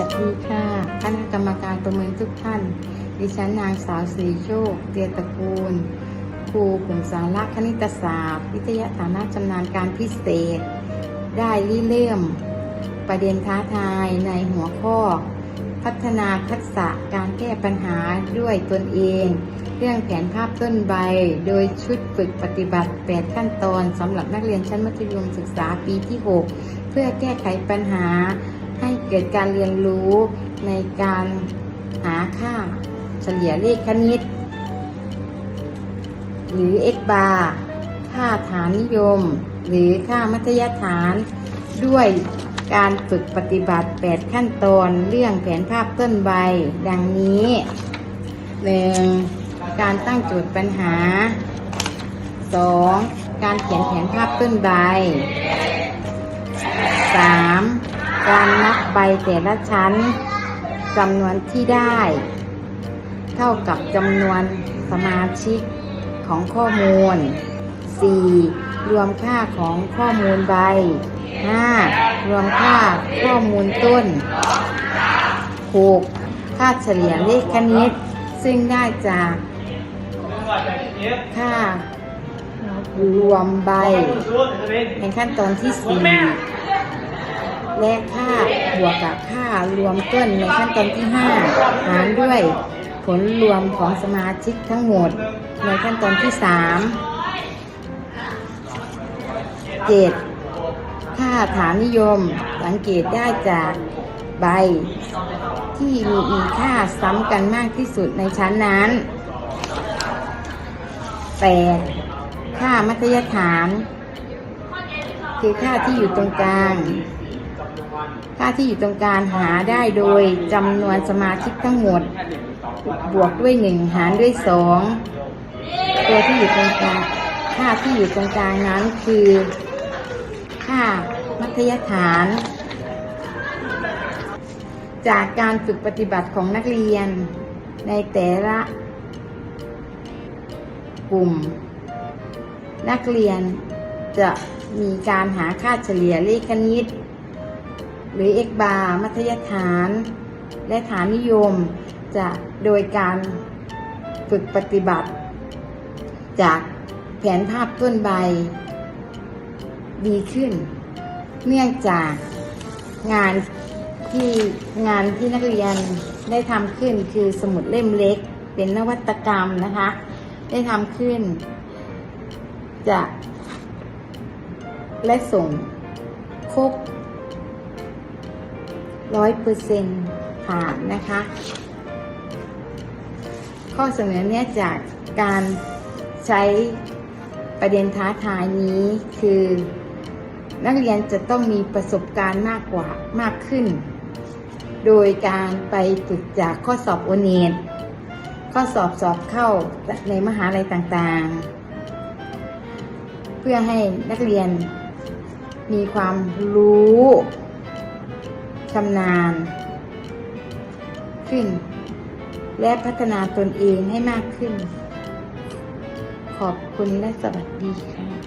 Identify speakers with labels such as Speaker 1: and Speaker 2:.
Speaker 1: ัสดีค่ะคณะกรรมการประเมินทุกท่าน ดิฉันนางสาวสิริโชคเตียตระกูล ครูกลุ่มสาระคณิตศาสตร์ วิทยาฐานะชำนาญการพิเศษ ได้ริเริ่ม ประเด็นท้าทายในหัวข้อ พัฒนาทักษะการแก้ปัญหาด้วยตนเอง เรื่องแผนภาพต้นใบ โดยชุดฝึกปฏิบัติ 8 ขั้นตอนสำหรับนักเรียนชั้นมัธยมศึกษาปีที่ 6 เพื่อแก้ไขปัญหา ให้เกิดการเรียนรู้ในการหาค่าเฉลี่ยเลขคณิต หรือ x bar ค่าฐานนิยม หรือค่ามัธยฐาน ด้วยการฝึกปฏิบัติ 8 ขั้นตอนเรื่องแผนภาพต้นใบ ดังนี้ 1. การตั้งโจทย์ปัญหา 2. การเขียนแผนภาพต้นใบ 3. การนับใบแต่ละชั้นจำนวนที่ได้ เท่ากับจำนวนสมาชิกของข้อมูล 4. รวมค่าของข้อมูลใบ 5. รวมค่าข้อมูลต้น 6. ค่าเฉลี่ยเลขคณิต ซึ่งได้จากค่ารวมใบ ในขั้นตอนที่ 4 และค่าบวกกับค่ารวมต้นในขั้นตอนที่ 5 หารด้วยผลรวมของสมาชิกทั้งหมด ในขั้นตอนที่ 3 7 ค่าฐานนิยมสังเกตได้จากใบ ที่มีมีค่าซ้ำกันมากที่สุดในชั้นนั้น 8. ค่ามัธยฐาน คือค่าที่อยู่ตรงกลาง ค่าที่อยู่ตรงกลางหาได้โดยจำนวนสมาชิกทั้งหมด บวกด้วย 1 หารด้วย 2 ตัวที่อยู่ตรงกลางค่าที่อยู่ตรงกลางนั้นคือ ค่ามัธยฐาน จากการฝึกปฏิบัติของนักเรียน ในแต่ละกลุ่ม นักเรียนจะมีการหาค่าเฉลี่ยเลขคณิต หรือ x bar มัธยฐาน และฐานนิยม จะโดยการฝึกปฏิบัติ จากแผนภาพต้นใบ ดีขึ้น เนื่องจากงานที่งานที่นักเรียนได้ทำขึ้นคือสมุดเล่มเล็ก เป็นนวัตกรรมนะคะ ได้ทำขึ้น จะ และส่งครบ ร้อยเปอร์เซ็นต์ผ่านนะคะ ข้อเสนอเนี้ยจากการใช้ประเด็นท้าทายนี้คือ นักเรียนจะต้องมีประสบการณ์มากกว่ามากขึ้น โดยการไปฝึกจากข้อสอบโอเนตข้อสอบสอบเข้าในมหาลัยต่างๆ เพื่อให้นักเรียนมีความรู้ ชำนาญ ขึ้น และพัฒนาตนเองให้มากขึ้น ขอบคุณและสวัสดีค่ะ